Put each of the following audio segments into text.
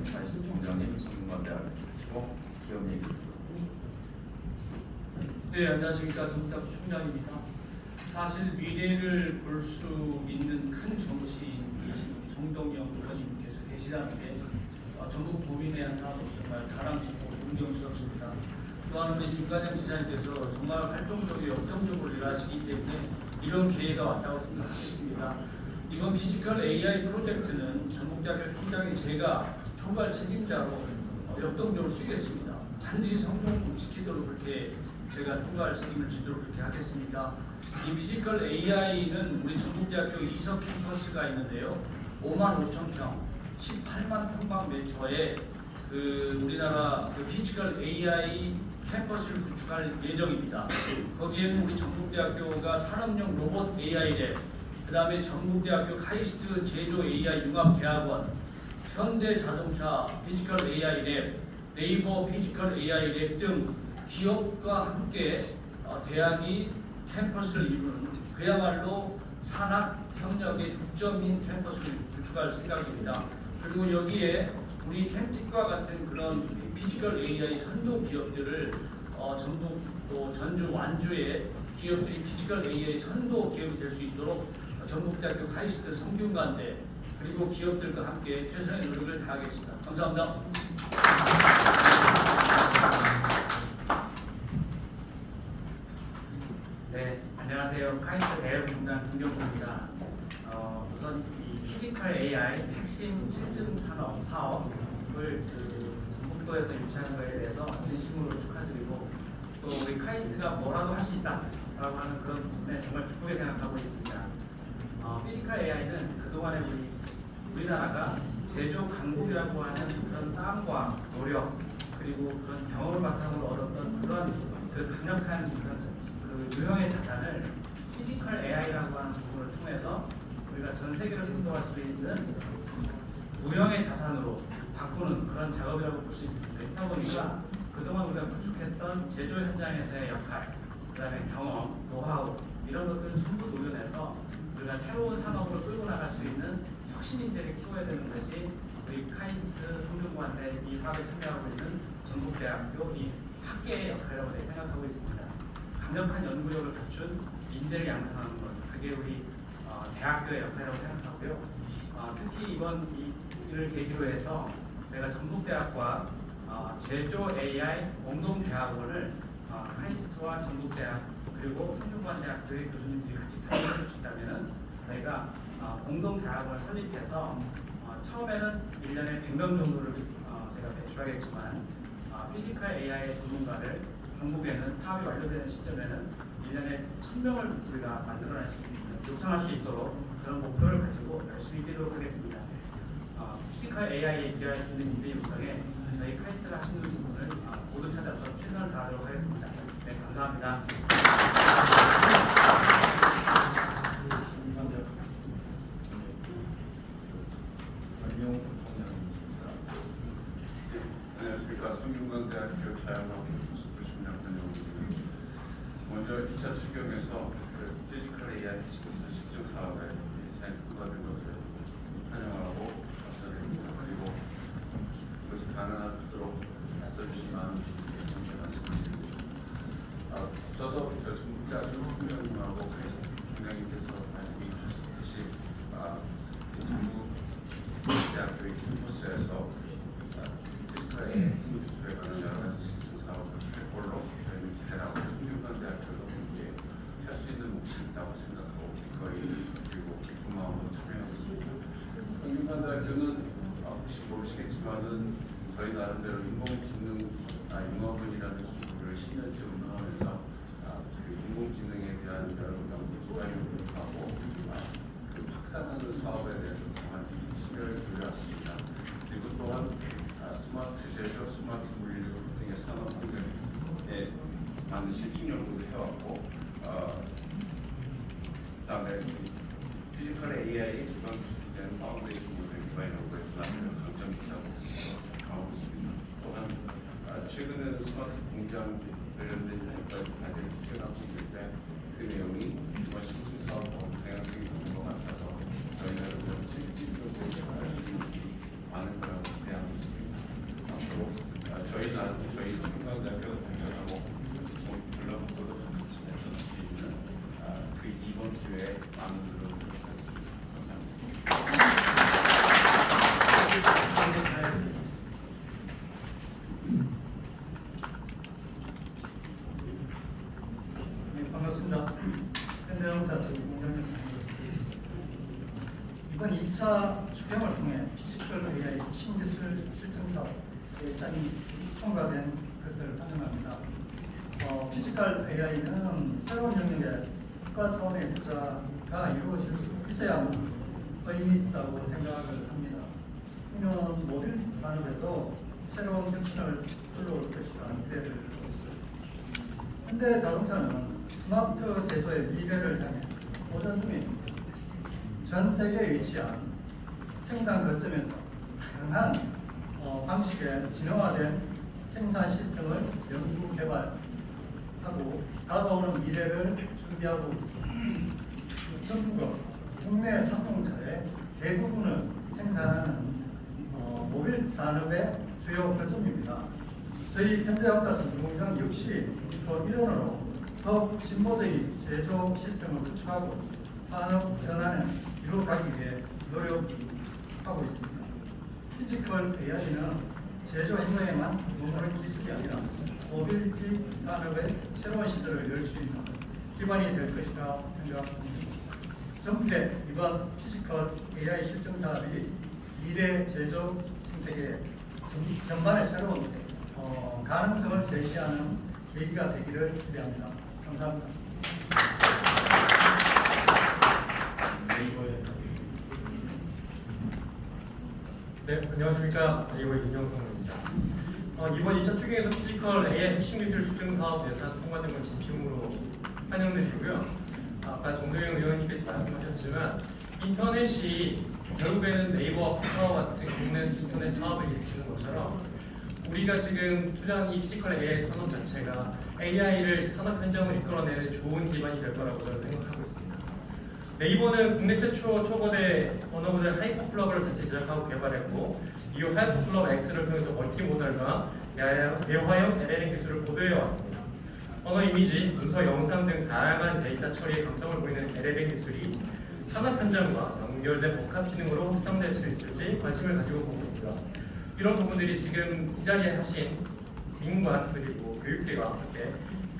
팀장님, 사이트 총장님, 성균관대학 교수고 기업 얘기 네, 안녕하십니까. 정답 총장입니다. 사실 미래를 볼 수 있는 큰 정치인이신 정동영 의원님께서 계시다는 게 어, 전국 도민의 한 사람으로 정말 자랑스럽고 존경스럽습니다. 또한 우리 김과장 지사님께서 정말 활동적이고 역동적으로 일하시기 때문에 이런 기회가 왔다고 생각하겠습니다. 이번 피지컬 AI 프로젝트는 전국대학교 총장인 제가 총괄 책임자로 어, 역동적으로 뛰겠습니다. 반드시 성공시키도록 그렇게 제가 총괄 책임을 지도록 그렇게 하겠습니다. 이 피지컬 AI는 우리 전국대학교 이석 캠퍼스가 있는데요. 5만 5천 평, 18만 평방미터의 그 우리나라 그 피지컬 AI 캠퍼스를 구축할 예정입니다. 거기에는 우리 전국대학교가 산업용 로봇 AI 랩, 그 다음에 전국대학교 카이스트 제조 AI 융합대학원, 현대자동차 피지컬 AI 랩, 네이버 피지컬 AI 랩 등 기업과 함께 어, 대학이 캠퍼스를 이루는 그야말로 산학 협력의 중점인 캠퍼스를 구축할 생각입니다. 그리고 여기에 우리 캠틱과 같은 그런 피지컬 AI 선도 기업들을 어, 전북 또 전주 완주의 기업들이 피지컬 AI 선도 기업이 될 수 있도록 어, 전북대학교 카이스트 성균관대 그리고 기업들과 함께 최선의 노력을 다하겠습니다. 감사합니다. 네, 안녕하세요. 카이스트 대외공단 김경수입니다. 어, 우선 이 피지컬 AI 핵심 실증 산업 사업을 그 전북도에서 유치하는 것에 대해서 진심으로 축하드리고 또 우리 카이스트가 뭐라도 할 수 있다 라고 하는 그런 부분에 정말 기쁘게 생각하고 있습니다. 어, 피지컬 AI는 그동안에 우리 우리나라가 제조 강국이라고 하는 그런 땀과 노력 그리고 그런 경험을 바탕으로 얻었던 그런 그 강력한 그런 그 유형의 자산을 피지컬 AI라고 하는 부분을 통해서 우리가 전 세계로 승동할 수 있는 무형의 자산으로 바꾸는 그런 작업이라고 볼 수 있습니다. 그렇다 보니까 그동안 우리가 구축했던 제조 현장에서의 역할, 그다음에 경험, 노하우 이런 것들을 전부 녹여내서 우리가 새로운 산업으로 끌고 나갈 수 있는 혁신 인재를 키워야 되는 것이 우리 카이스트 성균관대 이 사업에 참여하고 있는 전국대학교 이 학계의 역할이라고 생각하고 있습니다. 강력한 연구력을 갖춘 인재를 양성하는 것 그게 우리 어, 대학교의 역할이라고 생각하고요. 어, 특히 이번 이 일을 계기로 해서 제가 전북대학과 어, 제조 AI 공동대학원을 어, 카이스트와 전북대학 그리고 성균관대학교의 교수님들이 같이 참여해 주신다면은 저희가 어, 공동대학원을 설립해서 어, 처음에는 1년에 100명 정도를 어, 제가 배출하겠지만 어, 피지컬 AI의 전문가를 중국에는 사업이 완료되는 시점에는 1년에 1000명을 우리가 만들어낼 수 있는, 육성할 수 있도록 그런 목표를 가지고 열심히 뛰도록 하겠습니다. 어, 피지컬 AI에 기여할 수 있는 인재 육성에 저희 카이스트가 하시는 부분을 어, 모두 찾아서 최선을 다하도록 하겠습니다. 네, 감사합니다. 안녕하십니까 성균관대학교 자연과학 부총장 권영우입니다. 먼저 2차 추경에서 그 피지컬 AI 시스템 실증 사업에 생각가 된 것을 환영하고 감사드립니다. 그리고 많은 분들께 감사 말씀드립니다. 아, 앞서서 총장님하고 카이스트 총장님께서 말씀하셨듯이 아, 이 전국 대학교의 캠퍼스에서 피지컬 기술에 관한 여러 가지 실증 사업을 할 걸로 저희는 기대하고 성균관대학교도 함께 할수 있는 몫이 있다고 생각하고 기꺼이 그리고 기쁜 마음으로 참여하고 있습니다. 성균관대학교는 아, 혹시 모르시겠지만은 저희 나름대로 인공지능 아, 융합원이라는 기구를 10년째 운영하면서 아, 그 인공지능에 대한 여러 연구 기반을 하고 아, 그 확산하는 사업에 대해서 정말 신경을 기울여왔습니다. 그리고 또한 아, 스마트 제조, 스마트 물류 등의 산업 환경에 많은 실증 연구를 해왔고 어, 그다음에 이 피지컬 AI의 기반 기술된 파운데이션 모델 기반 연구에 나름대로 강점이 있다고 생각 하고 있습니다. 또한 아, 최근에는 스마트 공장 관련된 자격까지 과제를 수행하고 있는데 그 내용이 이번 신신 사업과 다양성이 이번 2차 수평을 통해 피지컬 AI 신기술 실증 사업의 짝이 통과된 것을 환영합니다. 어, 피지컬 AI는 새로운 영역에 국가 차원의 투자가 이루어질 수 있어야만 의미 있다고 생각을 합니다. 이는 모든 산업에도 새로운 혁신을 불러올 것이라는 기대를 하고 있습니다. 현대 자동차는 스마트 제조의 미래를 향해 도전 중에 있습니다. 전 세계에 위치한 생산 거점에서 다양한 어, 방식의 진화된 생산 시스템을 연구 개발하고 다가오는 미래를 준비하고 있습니다. 정부가 국내 자동차의 대부분을 생산하는 어, 모빌 산업의 주요 거점입니다. 저희 현대합자전 공장 역시 그 일원으로 더욱 진보적인 제조 시스템을 구축하고 산업 전환을 이루어가기 위해 노력하고 있습니다. 피지컬 AI는 제조 행정에만 머무는 기술이 아니라 모빌리티 산업의 새로운 시대를 열 수 있는 기반이 될 것이라 생각합니다. 정부의 이번 피지컬 AI 실증 사업이 미래 제조 생태계 전- 전반의 새로운 어, 가능성을 제시하는 계기가 되기를 기대합니다. 감사합니다. 네, 안녕하십니까. 네이버의 김정성입니다. 어, 이번 2차 추경에서 피지컬 AI 핵심 기술 실증 사업 예산 통과된 건 진심으로 환영드리고요. 아까 정도영 의원님께서 말씀하셨지만 인터넷이 결국에는 네이버와 카카오 같은 국내 인터넷 사업을 일으키는 것처럼 우리가 지금 투자한 이 피지컬 AI 산업 자체가 AI를 산업 현장을 이끌어내는 좋은 기반이 될 거라고 저는 생각하고 있습니다. 네이버는 국내 최초 초거대 언어 모델 하이퍼플러그를 자체 제작하고 개발했고 이후 하이퍼플러그 X를 통해서 멀티모델과 대화- 대화형 LLM 기술을 보도해 왔습니다. 언어 이미지, 문서, 영상 등 다양한 데이터 처리에 강점을 보이는 LLM 기술이 산업 현장과 연결된 복합 기능으로 확장될 수 있을지 관심을 가지고 보고 있고요. 이런 부분들이 지금 이 자리에 하신 민관 그리고 교육계가 함께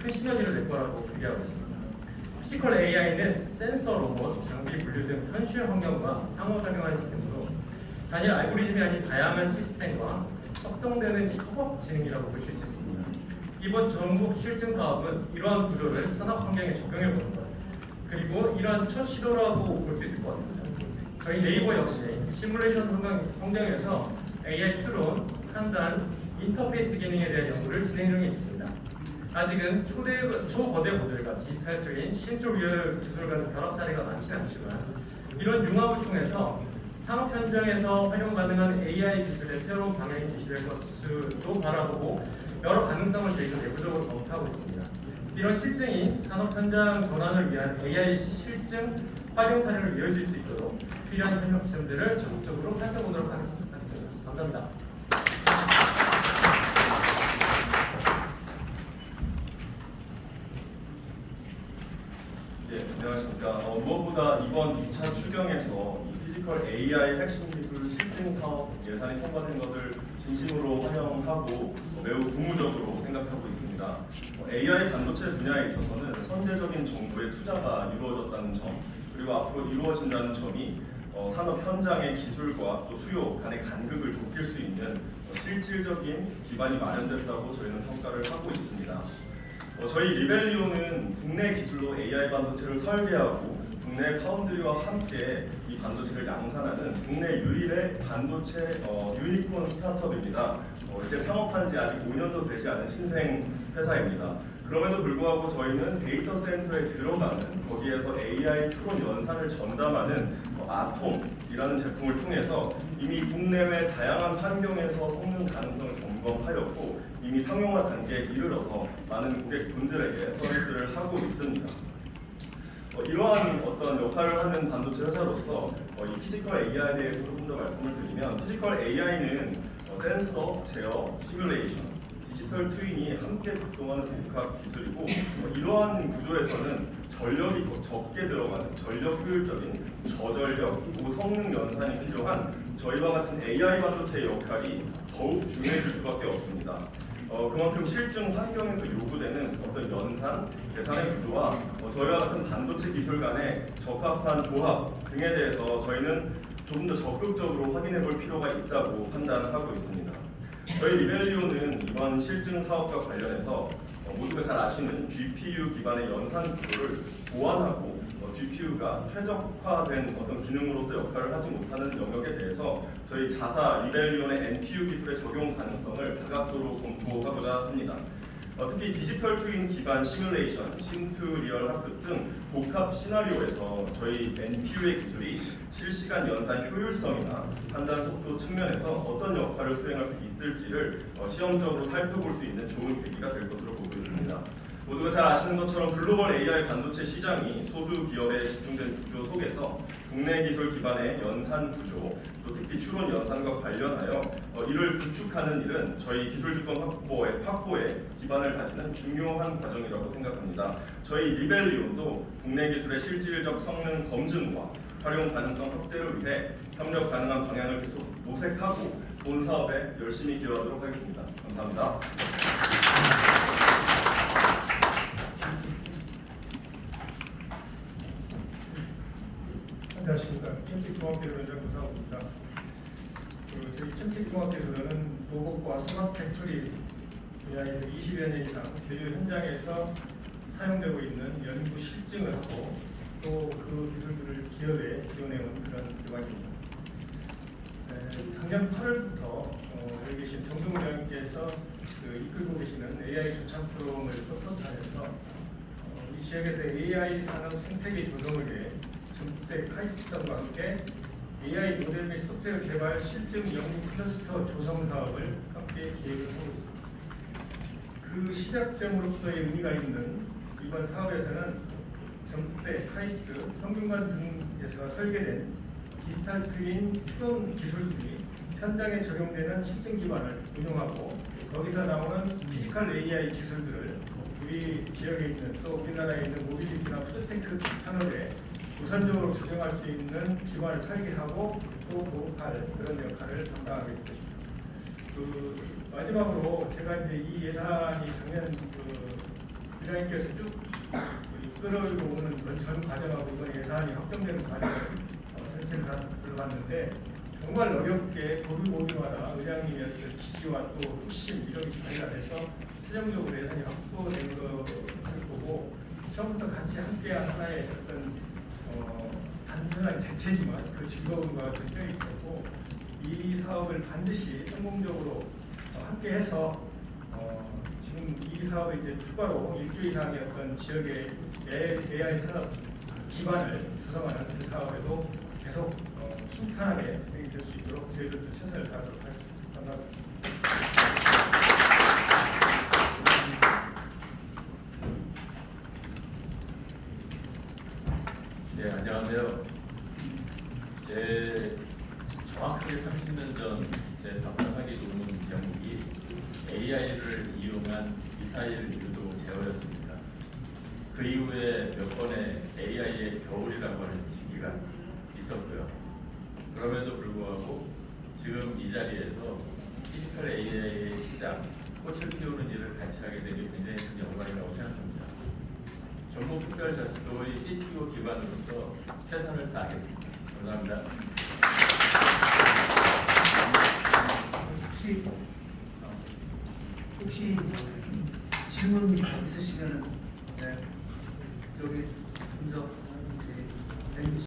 큰 시너지를 낼 거라고 기대하고 있습니다. 피지컬 AI는 센서, 로봇, 장비 분류 등 현실 환경과 상호작용하는 시스템으로 단일 알고리즘이 아닌 다양한 시스템과 협동되는 협업 지능이라고 보실 수 있습니다. 이번 전국 실증 사업은 이러한 구조를 산업 환경에 적용해 보는 것 그리고 이러한 첫 시도라고 볼 수 있을 것 같습니다. 저희 네이버 역시 시뮬레이션 환경, 환경에서 AI 추론, 판단, 인터페이스 기능에 대한 연구를 진행 중에 있습니다. 아직은 초대, 초거대 모델과 디지털 트윈, 신조 리얼 기술 간 결합 사례가 많지는 않지만 이런 융합을 통해서 산업 현장에서 활용 가능한 AI 기술의 새로운 방향이 제시될 것으로 바라보고 여러 가능성을 저희가 내부적으로 검토하고 있습니다. 이런 실증이 산업 현장 전환을 위한 AI 실증 활용 사례로 이어질 수 있도록 필요한 협력 지점들을 적극적으로 살펴보도록 하겠습니다. 감사합니다. 예, 안녕하십니까. 어, 무엇보다 이번 2차 추경에서 이 피지컬 AI 핵심 기술 실증 사업 예산이 통과된 것을 진심으로 환영하고 어, 매우 고무적으로 생각하고 있습니다. 어, AI 반도체 분야에 있어서는 선제적인 정부의 투자가 이루어졌다는 점, 그리고 앞으로 이루어진다는 점이 어, 산업 현장의 기술과 또 수요 간의 간극을 좁힐 수 있는 어, 실질적인 기반이 마련됐다고 저희는 평가를 하고 있습니다. 어, 저희 리벨리오는 국내 기술로 AI 반도체를 설계하고 국내 파운드리와 함께 이 반도체를 양산하는 국내 유일의 반도체 어, 유니콘 스타트업입니다. 어, 이제 창업한 지 아직 5년도 되지 않은 신생 회사입니다. 그럼에도 불구하고 저희는 데이터 센터에 들어가는 거기에서 AI 추론 연산을 전담하는 어, 아톰이라는 제품을 통해서 이미 국내외 다양한 환경에서 성능 가능성을 점검하였고 이미 상용화 단계에 이르러서 많은 고객분들에게 서비스를 하고 있습니다. 어, 이러한 어떤 역할을 하는 반도체 회사로서 어, 이 피지컬 AI에 대해서 조금 더 말씀을 드리면 피지컬 AI는 어, 센서, 제어, 시뮬레이션, 디지털 트윈이 함께 작동하는 복합 기술이고 어, 이러한 구조에서는 전력이 더 적게 들어가는 전력 효율적인 저전력, 고성능 연산이 필요한 저희와 같은 AI 반도체의 역할이 더욱 중요해질 수밖에 없습니다. 어, 그만큼 실증 환경에서 요구되는 어떤 연산, 계산의 구조와 어, 저희와 같은 반도체 기술 간의 적합한 조합 등에 대해서 저희는 조금 더 적극적으로 확인해 볼 필요가 있다고 판단하고 있습니다. 저희 리벨리오는 이번 실증 사업과 관련해서 어, 모두가 잘 아시는 GPU 기반의 연산 구조를 보완하고 어, GPU가 최적화된 어떤 기능으로서 역할을 하지 못하는 영역에 대해서 저희 자사 리벨리온의 NPU 기술의 적용 가능성을 다각도로 검토하고자 합니다. 어, 특히 디지털 트윈 기반 시뮬레이션, 심투 리얼 학습 등 복합 시나리오에서 저희 NPU의 기술이 실시간 연산 효율성이나 판단 속도 측면에서 어떤 역할을 수행할 수 있을지를 어, 시험적으로 살펴볼 수 있는 좋은 계기가 될 것으로 보고 있습니다. 모두가 잘 아시는 것처럼 글로벌 AI 반도체 시장이 소수 기업에 집중된 구조 속에서 국내 기술 기반의 연산 구조, 또 특히 추론 연산과 관련하여 어, 이를 구축하는 일은 저희 기술 주권 확보에, 확보에 기반을 다지는 중요한 과정이라고 생각합니다. 저희 리벨리온도 국내 기술의 실질적 성능 검증과 활용 가능성 확대를 위해 협력 가능한 방향을 계속 모색하고 본 사업에 열심히 기여하도록 하겠습니다. 감사합니다. 캠틱종합기술 원장 구상호입니다. 그 저희 캠틱종합기술은 로봇과 스마트 팩토리 분야에서 20여 년 이상 제조 현장에서 사용되고 있는 연구 실증을 하고 또 그 기술들을 기업에 지원해온 그런 기관입니다. 에, 작년 8월부터 어, 여기 계신 정동 위원께서 그 이끌고 계시는 AI 조참 프로그램을 서포트하면서 어, 이 지역에서 AI 산업 생태계 조성을 위해 전대 카이스트과 함께 AI 모델 및 소프트웨어 개발 실증 연구 클러스터 조성 사업을 함께 기획을 하고 있습니다. 그 시작점으로서의 의미가 있는 이번 사업에서는 전대 카이스트 성균관 등에서 설계된 디지털 트윈 추론 기술들이 현장에 적용되는 실증 기반을 운용하고 거기서 나오는 피지컬 AI 기술들을 우리 지역에 있는 또 우리나라에 있는 모빌리티나 푸드테크 산업에 우선적으로 적용할 수 있는 기반을 설계하고 또 보급할 그런 역할을 담당하게 될 것입니다. 그 마지막으로 제가 이제 이 예산이 작년 그 부장님께서 쭉 끌어오는 그전 과정하고 이번 예산이 확정되는 과정을 어, 다 들어봤는데 정말 어렵게 고비고비마다 의장님의 지지와 또 흑심 이력이 관리가 돼서 최종적으로 예산이 확보된 것을 보고 처음부터 같이 함께한 하나의 어떤 어, 단순한 대체지만 그 즐거움과 껴 있었고 이 사업을 반드시 성공적으로 어, 함께해서 어, 지금 이 사업에 이제 추가로 일조 이상의 어떤 지역의 AI 산업 기반을 구성하는 그 사업에도 계속 어, 순탄하게 진행이 될수 있도록 저희들도 최선을 다하도록 하겠습니다. 감사합니다. 네, 안녕하세요. 제 정확하게 30년 전 제 박사학위 논문 제목이 AI를 이용한 미사일 유도 제어였습니다. 그 이후에 몇 번의 AI의 겨울이라고 하는 시기가 있었고요. 그럼에도 불구하고 지금 이 자리에서 피지컬 AI의 시작, 꽃을 피우는 일을 같이 하게 되기 굉장히 큰 영광이라고 생각합니다. 전국특별자치도의 CTO 기관으로서 최선을 다하겠습니다. 감사합니다. 혹시 혹시 질문 있으시면은 네, 여기 먼저 네,